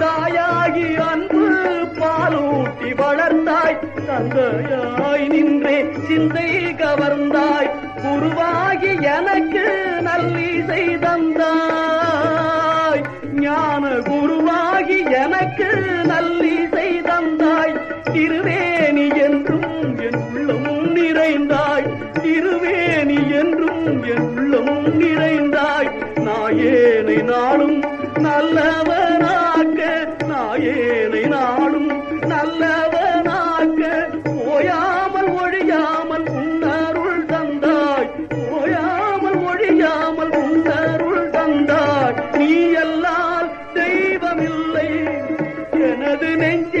தாயாகி அன்பு பாலூட்டி வளர்ந்தாய். தந்தையாய் நின்றே சிந்தை கவர்ந்தாய். குருவாகி எனக்கு நல்லிசை தந்தாய். ஞான குருவாகி எனக்கு நல்லிசை தந்தாய். திருவேணி என்றும் என் உள்ளமும் நிறைந்தாய். திருவேணி என்றும் என் உள்ளமும் நிறைந்தாய். நாயேனை நாளும் நல்ல நாயேனை நாளும் நல்லவனாக்க ஓயாமல் ஒழியாமல் உன்னருள் தந்தாய். ஓயாமல் ஒழியாமல் உன்னருள் தந்தாய். நீ எல்லால் தெய்வமில்லை. எனது நெஞ்ச